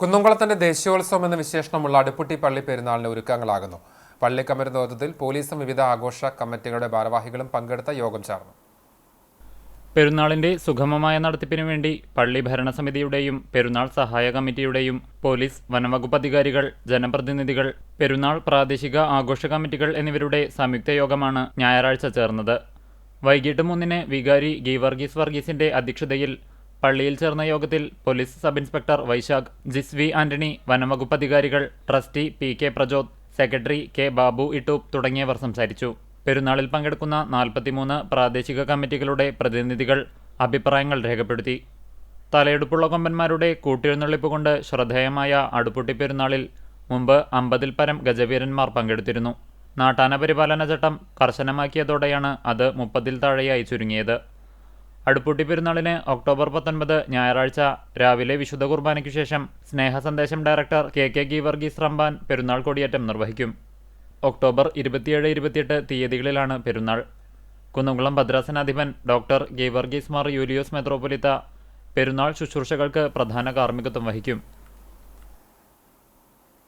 കുന്നംകുളത്തിന്റെ ദേശീയോത്സവം എന്ന വിശേഷണമുള്ള അടുപ്പുട്ടി പള്ളി പെരുന്നാളിന് ഒരുക്കങ്ങളാകുന്നു. പള്ളി കമ്മിറ്റി നേതൃത്വത്തിൽ പോലീസും വിവിധ ആഘോഷ കമ്മിറ്റികളുടെ ഭാരവാഹികളും പങ്കെടുത്ത യോഗം ചേർന്നു. പെരുന്നാളിന്റെ സുഗമമായ നടത്തിപ്പിനു വേണ്ടി പള്ളി ഭരണസമിതിയുടെയും പെരുന്നാൾ സഹായ കമ്മിറ്റിയുടെയും പോലീസ് വനംവകുപ്പ് അധികാരികൾ ജനപ്രതിനിധികൾ പെരുന്നാൾ പ്രാദേശിക ആഘോഷ കമ്മിറ്റികൾ എന്നിവരുടെ സംയുക്ത യോഗമാണ് ഞായറാഴ്ച ചേർന്നത്. വൈകിട്ട് മൂന്നിന് വികാരി ഗീവർഗീസ് വർഗീസിന്റെ അധ്യക്ഷതയിൽ പള്ളിയിൽ ചേർന്ന യോഗത്തിൽ പോലീസ് സബ് ഇൻസ്പെക്ടർ വൈശാഖ് ജിസ്വി ആന്റണി വനംവകുപ്പ് അധികാരികൾ trustee P K Prajod secretary K Babu Ittoop തുടങ്ങിയവർ സംസാരിച്ചു. പെരുന്നാളിൽ പങ്കെടുക്കുന്ന നാൽപ്പത്തിമൂന്ന് പ്രാദേശിക കമ്മിറ്റികളുടെ പ്രതിനിധികൾ അഭിപ്രായങ്ങൾ രേഖപ്പെടുത്തി. തലയെടുപ്പുള്ള കൊമ്പന്മാരുടെ കൂട്ടിയെഴുന്നള്ളിപ്പ് കൊണ്ട് ശ്രദ്ധേയമായ അടുപ്പുട്ടി പെരുന്നാളിൽ മുമ്പ് അമ്പതിൽ പരം ഗജവീരന്മാർ പങ്കെടുത്തിരുന്നു. നാട്ടാന പരിപാലന ചട്ടം കർശനമാക്കിയതോടെയാണ് അത് മുപ്പതിൽ താഴെയായി ചുരുങ്ങിയത്. അടുപ്പൂട്ടി പെരുന്നാളിന് ഒക്ടോബർ പത്തൊൻപത് ഞായറാഴ്ച രാവിലെ വിശുദ്ധ കുർബാനയ്ക്കു ശേഷം സ്നേഹ സന്ദേശം ഡയറക്ടർ കെ കെ ഗി വർഗീസ് റംബാൻ പെരുന്നാൾ കൊടിയേറ്റം നിർവഹിക്കും. ഒക്ടോബർ ഇരുപത്തിയേഴ് ഇരുപത്തിയെട്ട് തീയതികളിലാണ് പെരുന്നാൾ. കുന്നംകുളം ഭദ്രാസനാധിപൻ ഡോക്ടർ ഗീവർഗീസ് മാർ യൂലിയോസ് മെത്രോപൊലിത്ത പെരുന്നാൾ ശുശ്രൂഷകൾക്ക് പ്രധാന കാർമ്മികത്വം വഹിക്കും.